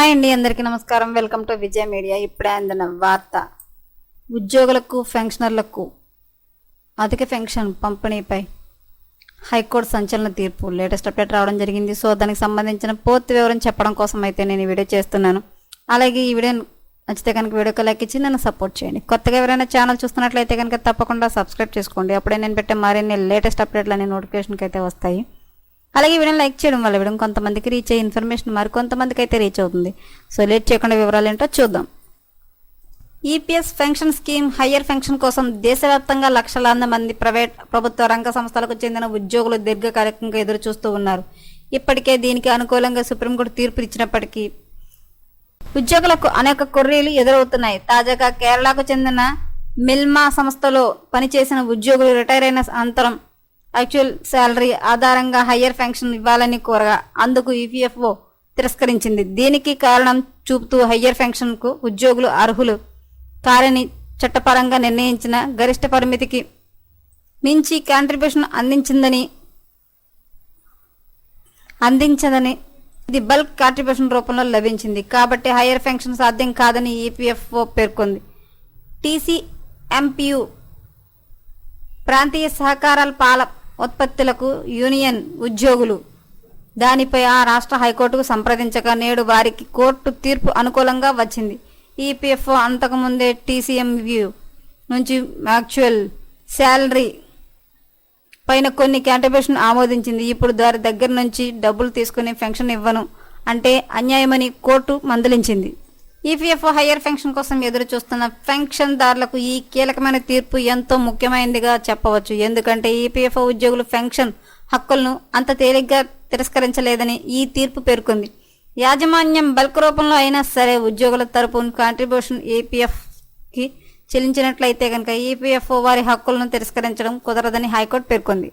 Hi అండి అందరికీ నమస్కారం. Welcome to Vijaya Media. ఇప్పుడే అందిన వార్త. ఉద్యోగులకు పెన్షనర్లకు అధిక పెన్షన్ పంపిణీపై హైకోర్టు సంచలన తీర్పు. లేటెస్ట్ అప్డేట్ రావడం జరిగింది. సో దానికి సంబంధించిన పూర్తి వివరం చెప్పడం కోసం అయితే నేను ఈ వీడియో చేస్తున్నాను. అలాగే ఈ వీడియో నచ్చితే కనుక వీడియోకి లైక్ ఇచ్చి నన్ను సపోర్ట్ చేయండి. కొత్తగా ఎవరైనా ఛానల్ చూస్తున్నట్లయితే కనుక తప్పకుండా సబ్స్క్రైబ్ చేసుకోండి. అప్పుడే నేను పెట్టే మరిన్ని లేటెస్ట్ అప్డేట్లు అనే నోటిఫికేషన్కి అయితే వస్తాయి. అలాగే వీడియో లైక్ చేయడం వల్ల వీడియో కొంతమందికి రీచ్ అయ్యే ఇన్ఫర్మేషన్ మరి కొంతమందికి అయితే రీచ్ అవుతుంది. సో లేట్ చేయకుండా వివరాలు ఏంటో చూద్దాం. EPS pension scheme higher pension కోసం దేశవ్యాప్తంగా లక్షలాది మంది ప్రైవేట్ ప్రభుత్వ రంగ సంస్థలకు చెందిన ఉద్యోగులు దీర్ఘకాలికంగా ఎదురు చూస్తూ ఉన్నారు. ఇప్పటికే దీనికి అనుకూలంగా సుప్రీంకోర్టు తీర్పు ఇచ్చినప్పటికీ ఉద్యోగులకు అనేక కొర్రీలు ఎదురవుతున్నాయి. తాజాగా కేరళకు చెందిన మిల్మా సంస్థలో పనిచేసిన ఉద్యోగులు రిటైర్ అయిన అనంతరం యాక్చువల్ శాలరీ ఆధారంగా హయ్యర్ పెన్షన్ ఇవ్వాలని కోరగా అందుకు ఈపీఎఫ్ఓ తిరస్కరించింది. దీనికి కారణం చూపుతూ హయ్యర్ పెన్షన్కు ఉద్యోగులు అర్హులు కారని చట్టపరంగా నిర్ణయించిన గరిష్ట పరిమితికి మించి కాంట్రిబ్యూషన్ అందించిందని అందించదని ఇది బల్క్ కాంట్రిబ్యూషన్ రూపంలో లభించింది. కాబట్టి హయ్యర్ పెన్షన్ సాధ్యం కాదని ఈపీఎఫ్ఓ పేర్కొంది. టీసీఎంపీయు ప్రాంతీయ సహకారాల పాల ఉత్పత్తులకు యూనియన్ ఉద్యోగులు. దానిపై ఆ రాష్ట్ర హైకోర్టుకు సంప్రదించగా నేడు వారికి కోర్టు తీర్పు అనుకూలంగా వచ్చింది. ఈపీఎఫ్ఓ అంతకుముందే టీసీఎంయు నుంచి యాక్చువల్ శాలరీ పైన కొన్ని కాంట్రిబ్యూషన్ ఆమోదించింది. ఇప్పుడు దారి దగ్గర నుంచి డబ్బులు తీసుకుని పెన్షన్ ఇవ్వను అంటే అన్యాయమని కోర్టు మందలించింది. ఈపీఎఫ్ఓ హయ్యర్ పెన్షన్ కోసం ఎదురు చూస్తున్న పెన్షన్దారులకు ఈ కీలకమైన తీర్పు ఎంతో ముఖ్యమైనదిగా చెప్పవచ్చు. ఎందుకంటే ఈపీఎఫ్ఓ ఉద్యోగులు పెన్షన్ హక్కులను అంత తేలిగ్గా తిరస్కరించలేదని ఈ తీర్పు పేర్కొంది. యాజమాన్యం బల్క్ రూపంలో అయినా సరే ఉద్యోగుల తరపున కాంట్రిబ్యూషన్ ఈపీఎఫ్కి చెల్లించినట్లయితే కనుక ఈపీఎఫ్ఓ వారి హక్కులను తిరస్కరించడం కుదరదని హైకోర్టు పేర్కొంది.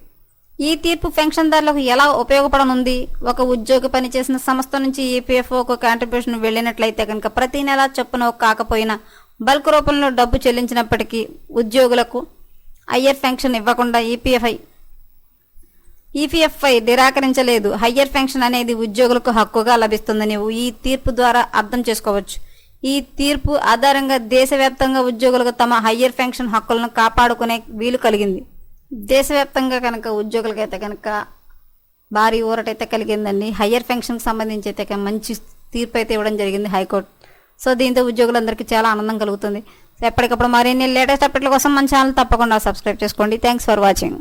ఈ తీర్పు పెన్షన్దారులకు ఎలా ఉపయోగపడనుంది? ఒక ఉద్యోగి పనిచేసిన సంస్థ నుంచి ఈపీఎఫ్ఓకు కాంట్రిబ్యూషన్ వెళ్ళినట్లయితే కనుక ప్రతి నెల చొప్పున కాకపోయినా బల్క్ రూపంలో డబ్బు చెల్లించినప్పటికీ ఉద్యోగులకు హయ్యర్ పెన్షన్ ఇవ్వకుండా ఈపీఎఫ్ఐ ఈపీఎఫ్ఐ నిరాకరించలేదు. హయ్యర్ పెన్షన్ అనేది ఉద్యోగులకు హక్కుగా లభిస్తుందని ఈ తీర్పు ద్వారా అర్థం చేసుకోవచ్చు. ఈ తీర్పు ఆధారంగా దేశవ్యాప్తంగా ఉద్యోగులకు తమ హయ్యర్ పెన్షన్ హక్కులను కాపాడుకునే వీలు కలిగింది. దేశవ్యాప్తంగా కనుక ఉద్యోగులకైతే కనుక భారీ ఊరటైతే కలిగిందండి. హయ్యర్ పెన్షన్కి సంబంధించి అయితే మంచి తీర్పు అయితే ఇవ్వడం జరిగింది హైకోర్టు. సో దీంతో ఉద్యోగులందరికీ చాలా ఆనందం కలుగుతుంది. ఎప్పటికప్పుడు మరిన్ని లేటెస్ట్ అప్డేట్ల కోసం మన ఛానల్ తప్పకుండా సబ్స్క్రైబ్ చేసుకోండి. Thanks for watching.